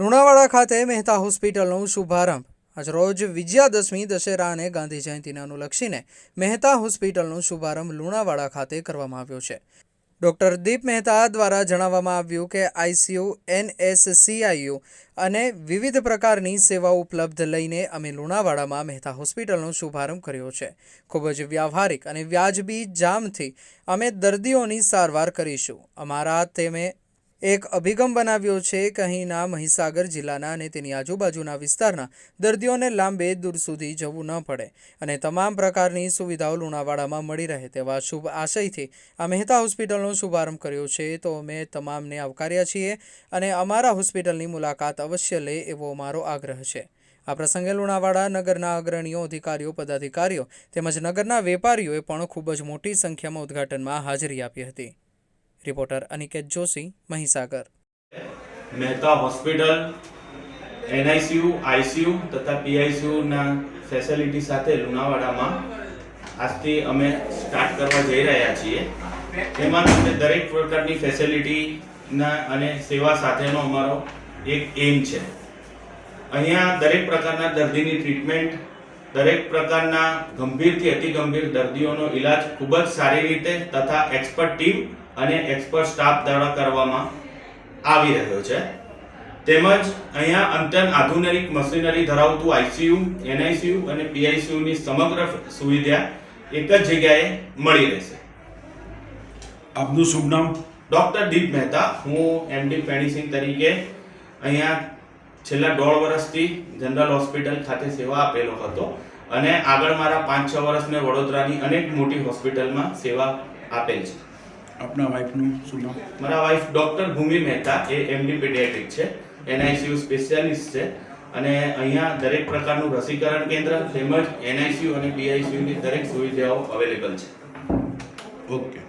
લુણાવાડા ખાતે મહેતા હોસ્પિટલનો શુભારંભ. આજરોજ વિજયાદશમી દશેરા અને ગાંધી જયંતિને અનુલક્ષીને મહેતા હોસ્પિટલનો શુભારંભ લુણાવાડા ખાતે કરવામાં આવ્યો છે. ડૉક્ટર દીપ મહેતા દ્વારા જણાવવામાં આવ્યું કે આઈસીયુ એનએસસીઆઈયુ અને વિવિધ પ્રકારની સેવાઓ ઉપલબ્ધ લઈને અમે લુણાવાડામાં મહેતા હોસ્પિટલનો શુભારંભ કર્યો છે. ખૂબ જ વ્યવહારિક અને વ્યાજબી જામથી અમે દર્દીઓની સારવાર કરીશું. અમારા તેમે એક અભિગમ બનાવ્યો છે કે અહીંના મહીસાગર જિલ્લાના અને તેની આજુબાજુના વિસ્તારના દર્દીઓને લાંબે દૂર સુધી જવું ન પડે અને તમામ પ્રકારની સુવિધાઓ લુણાવાડામાં મળી રહે તેવા શુભ આશયથી આ મહેતા હોસ્પિટલનો શુભારંભ કર્યો છે. તો અમે તમામને આવકાર્યા છીએ અને અમારા હોસ્પિટલની મુલાકાત અવશ્ય લે એવો અમારો આગ્રહ છે. આ પ્રસંગે લુણાવાડા નગરના અગ્રણીઓ, અધિકારીઓ, પદાધિકારીઓ તેમજ નગરના વેપારીઓએ પણ ખૂબ જ મોટી સંખ્યામાં ઉદ્ઘાટનમાં હાજરી આપી હતી. Reporter Aniket Joshi, Mahisagar. Mehta hospital, NICU, ICU તથા પીઆઈસીયુના ફેસિલિટી સાથે લુણાવાડામાં આજથી અમે સ્ટાર્ટ કરવા જઈ રહ્યા છીએ. એમાં તમને દરેક પ્રકારની ફેસિલિટીના અને સેવા સાથેનો અમારો એક એમ છે. અહીંયા દરેક પ્રકારના દર્દીની ટ્રીટમેન્ટ, દરેક પ્રકારના ગંભીરથી અતિ ગંભીર દર્દીઓનો ઈલાજ ખૂબ જ સારી રીતે તથા એક્સપર્ટ ટીમ અને એક્સપર્ટ સ્ટાફ દ્વારા કરવામાં આવી રહ્યો છે. તેમજ અહીંયા અંતન આધુનિક મશીનરી ધરાવતું આઈસીયુ એનઆઈસીયુ અને પીઆઈસીયુની સમગ્ર સુવિધા એક જ જગ્યાએ મળી રહેશે. આપનું શુભ નામ? ડોક્ટર દીપ મહેતા. હું એમડી પેણીસિંગ તરીકે અહીંયા છેલ્લા દોઢ વર્ષથી જનરલ હોસ્પિટલ ખાતે સેવા આપેલો હતો અને આગળ મારા પાંચ છ વર્ષ મેં વડોદરાની અનેક મોટી હોસ્પિટલમાં સેવા આપેલ છે. આપના વાઇફનું શું નામ? મારા વાઇફ ડોક્ટર ભૂમિ મહેતા એ એમડી પીડિયાટ્રિક છે. એનઆઈસીયુ સ્પેશિયાલિસ્ટ છે. અને અહીંયા દરેક પ્રકારનું રસીકરણ કેન્દ્ર તેમજ એનઆઈસીયુ અને બીઆઈસીયુની દરેક સુવિધાઓ અવેલેબલ છે. ઓકે